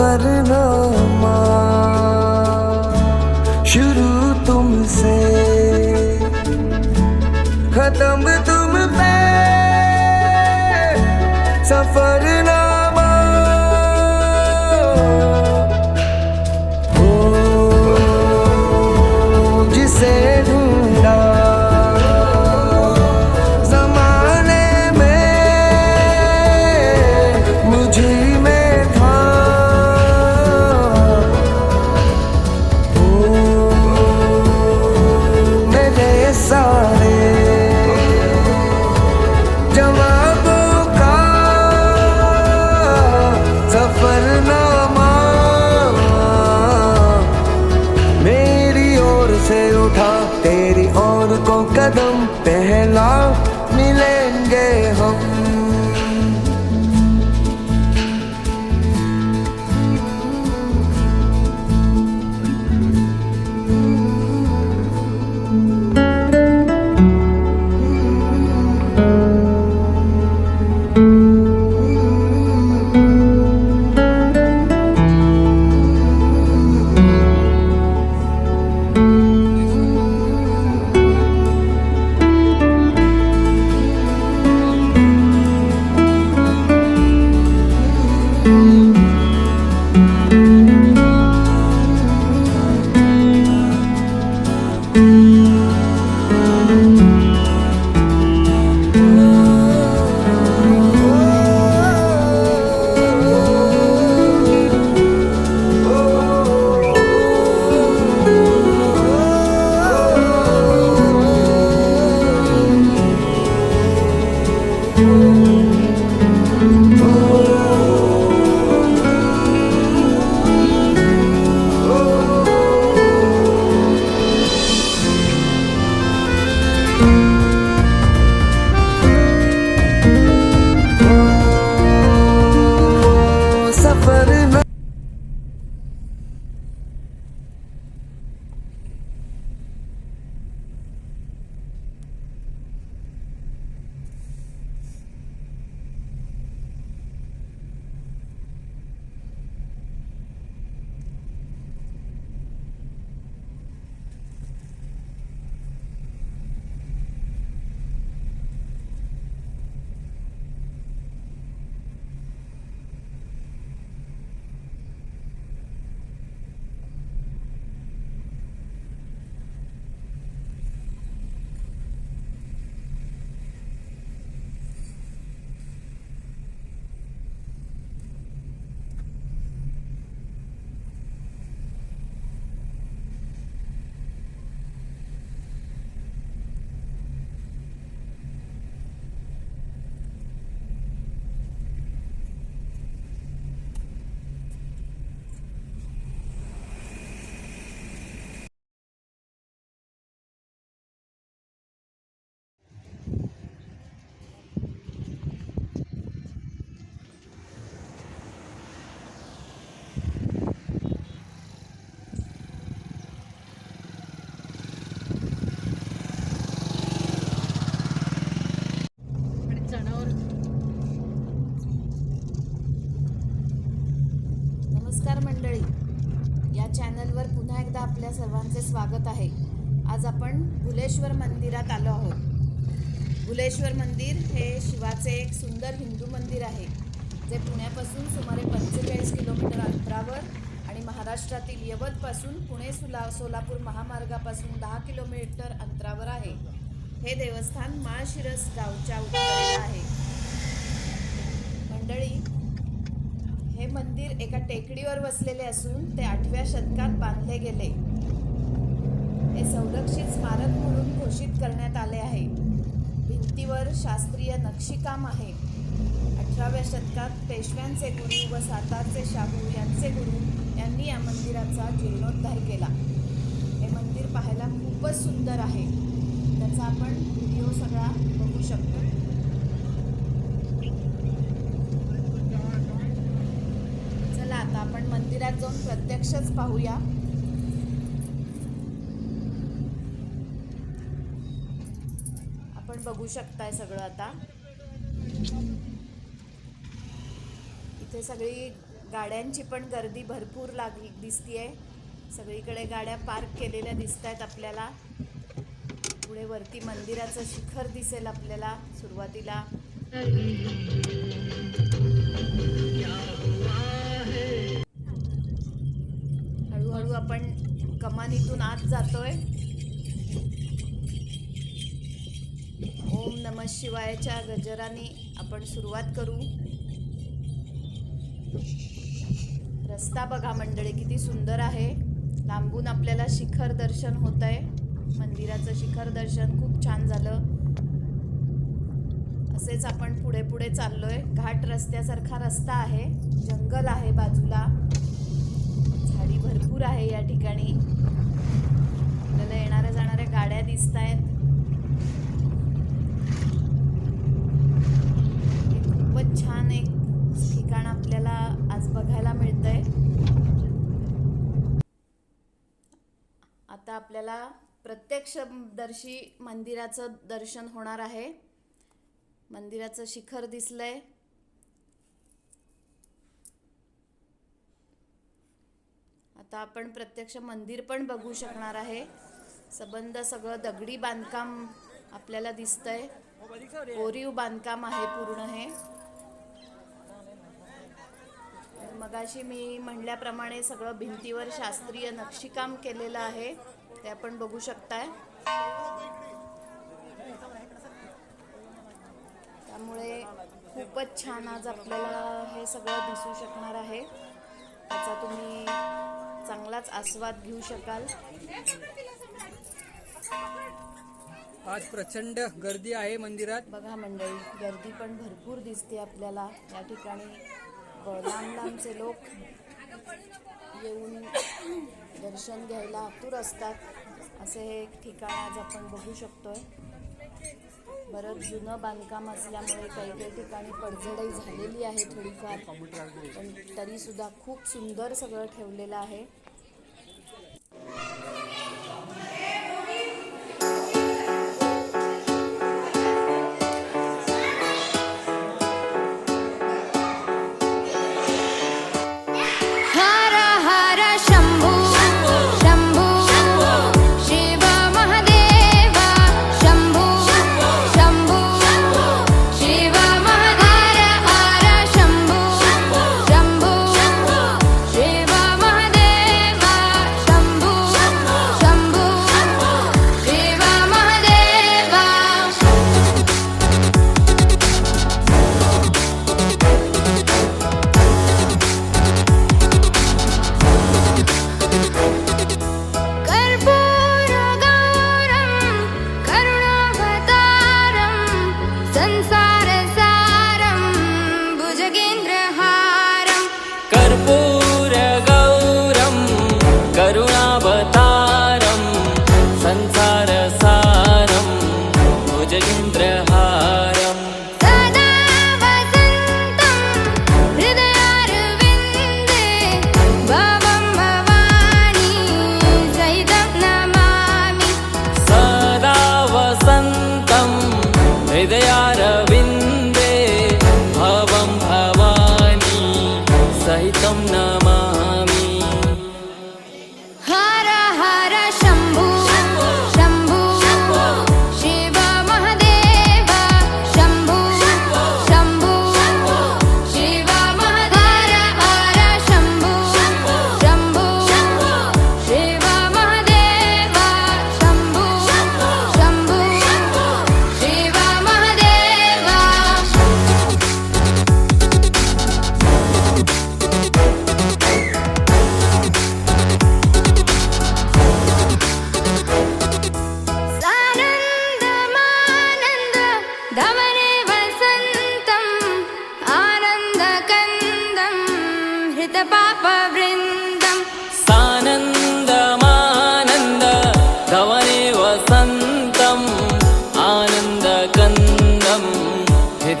सफरनामा शुरू तुमसे. खत्म तेरी ओर को कदम पहला मिलेंगे हम। नमस्कार मंडळी. या चॅनलवर पुन्हा एकदा आपल्या सर्वांचे स्वागत आहे. आज आपण भुलेश्वर मंदिरात आलो आहोत. भुलेश्वर मंदिर हे शिवाचे एक सुंदर हिंदू मंदिर आहे जे पुण्यापासून सुमारे पंचेचाळीस किलोमीटर अंतरावर आणि महाराष्ट्रातील यवतपासून पुणे सुला सोलापूर महामार्गापासून दहा किलोमीटर अंतरावर आहे. हे देवस्थान माळशिरस गावच्या उत्तरेला आहे. मंडळी मंदिर एका टेकडीवर वसलेले असून ते आठव्या शतकात बांधले गेले. हे संरक्षित स्मारक म्हणून घोषित करण्यात आले आहे. भिंतीवर शास्त्रीय नक्षीकाम आहे. अठराव्या शतकात पेशव्यांचे गुरु व सातारचे शाहू यांचे गुरु यांनी या मंदिराचा जीर्णोद्धार केला. हे मंदिर पाहायला खूपच सुंदर आहे. त्याचा आपण व्हिडिओ सगळा बघू शकतो चला आता आपण मंदिरात जाऊन प्रत्यक्षच पाहूया. आपण बघू शकताय सगळं आता. इथे सगळी गाड्यांची पण गर्दी भरपूर लागली दिसतीये. सगळीकडे गाड्या पार्क केलेल्या दिसत आहेत आपल्याला. पुढे वरती मंदिराचं शिखर दिसेल आपल्याला सुरुवातीला. कमानीतून आत जातोय. ओम नम शिवायच्या गजराने आपण सुरुवात करू. रस्ता बघा मंडळी किती सुंदर आहे. लांबून आपल्याला शिखर दर्शन होत आहे मंदिराचं शिखर दर्शन खूप छान झालं. असेच आपण पुढे पुढे चाललोय. घाट रस्त्यासारखा रस्ता आहे. जंगल आहे बाजूला. झाडी भरपूर आहे या ठिकाणी. आपल्याला येणाऱ्या जाणाऱ्या गाड्या दिसत आहेत खूपच छान एक ठिकाण आपल्याला आज बघायला मिळतंय. आता आपल्याला प्रत्यक्षदर्शी मंदिराचं दर्शन होणार आहे. मंदिराचं शिखर दिसलंय. आता आपण प्रत्यक्ष मंदिर पण बघू शकणार आहे. सबंध सगळं दगडी बांधकाम आपल्याला दिसतंय. कोरीव बांधकाम आहे पूर्ण हे. मगाशी मी म्हणल्याप्रमाणे सगळं भिंतीवर शास्त्रीय नक्षीकाम केलेलं आहे. ते आपण बघू शकताय. त्यामुळे खूपच छान आज आपल्याला हे सगळं दिसू शकणार आहे. त्याचा तुम्ही चांगलाच आस्वाद घेऊ शकाल. आज प्रचंड गर्दी आहे मंदिरात. बघा मंडळी गर्दी पण भरपूर दिसते आपल्याला. या ठिकाणी लांब लांबचे लोक येऊन दर्शन घ्यायला आतुर असतात. असे हे एक ठिकाण आज आपण बघू शकतोय. बरंच जुनं बांधकाम असल्यामुळे काही काही ठिकाणी पडझडही झालेली आहे थोडीफार. पण तरीसुद्धा खूप सुंदर सगळं ठेवलेलं आहे. inside.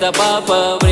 Eita, papa.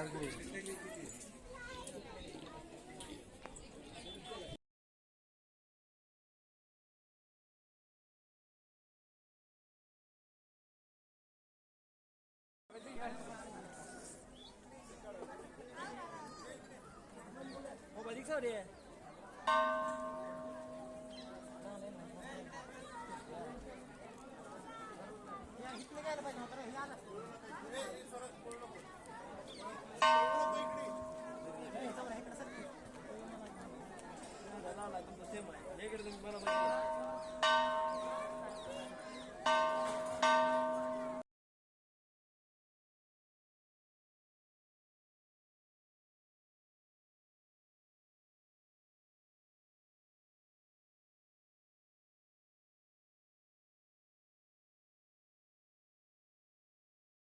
রাখবো